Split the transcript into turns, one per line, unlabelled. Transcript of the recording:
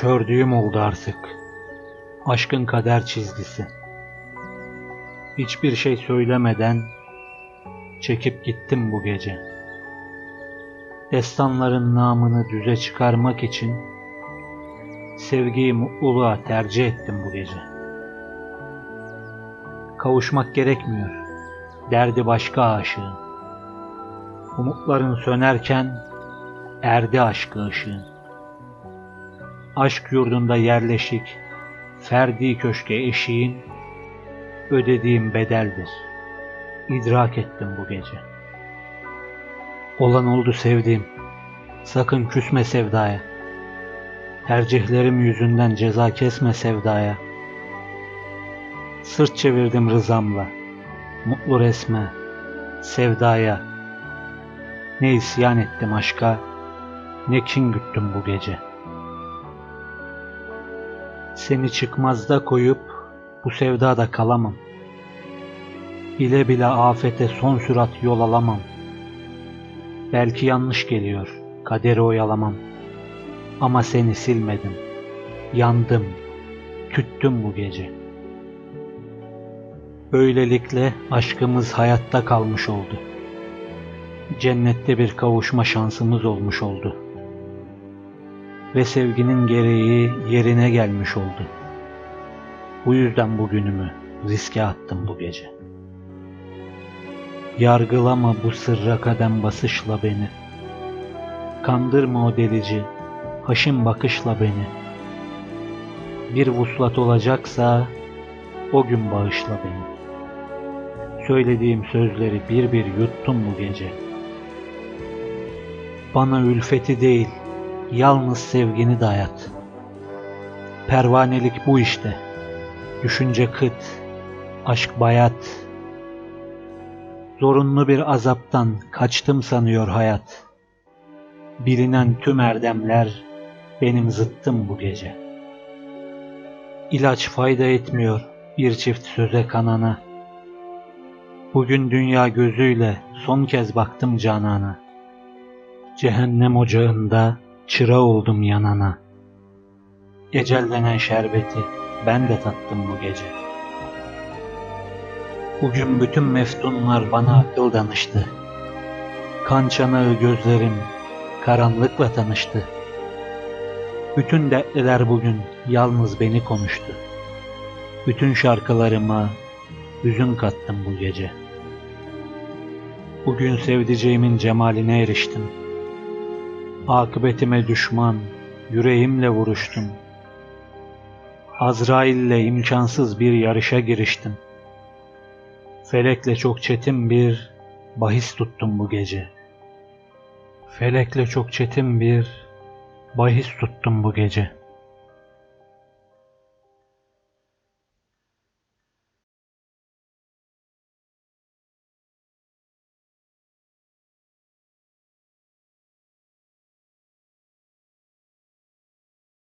Kördüğüm oldu artık. Aşkın kader çizgisi. Hiçbir şey söylemeden çekip gittim bu gece. Destanların namını düze çıkarmak için sevgiyi mutluluğa tercih ettim bu gece. Kavuşmak gerekmiyor. Derdi başka aşığın. Umutların sönerken erdi aşkı ışığın. Aşk yurdunda yerleşik, ferdi köşke eşiğin, ödediğim bedeldir. İdrak ettim bu gece. Olan oldu sevdiğim, sakın küsme sevdaya. Tercihlerim yüzünden ceza kesme sevdaya. Sırt çevirdim rızamla, mutlu resme, sevdaya. Ne isyan ettim aşka, ne kin güttüm bu gece. Seni çıkmazda koyup bu sevdada kalamam. Bile bile afete son sürat yol alamam. Belki yanlış geliyor, kaderi oyalamam. Ama seni silmedim, yandım, tüttüm bu gece. Böylelikle aşkımız hayatta kalmış oldu. Cennette bir kavuşma şansımız olmuş oldu. Ve sevginin gereği yerine gelmiş oldu. Bu yüzden bugünümü riske attım bu gece. Yargılama bu sırra kadem basışla beni. Kandırma o delici, haşin bakışla beni. Bir vuslat olacaksa o gün bağışla beni. Söylediğim sözleri bir bir yuttum bu gece. Bana ülfeti değil, yalnız sevgini dayat. Pervanelik bu işte. Düşünce kıt, aşk bayat. Zorunlu bir azaptan kaçtım sanıyor hayat. Bilinen tüm erdemler benim zıttım bu gece. İlaç fayda etmiyor bir çift söze kanana. Bugün dünya gözüyle son kez baktım canana. Cehennem ocağında çıra oldum yanana. Ecel denen şerbeti ben de tattım bu gece. Bugün bütün meftunlar bana akıl danıştı. Kan çanağı gözlerim karanlıkla tanıştı. Bütün dertliler bugün yalnız beni konuştu. Bütün şarkılarıma hüzün kattım bu gece. Bugün sevdiceğimin cemaline eriştim. Akıbetime düşman, yüreğimle vuruştum. Azrail'le imkansız bir yarışa giriştim. Felekle çok çetin bir bahis tuttum bu gece. Felekle çok çetin bir bahis tuttum bu gece.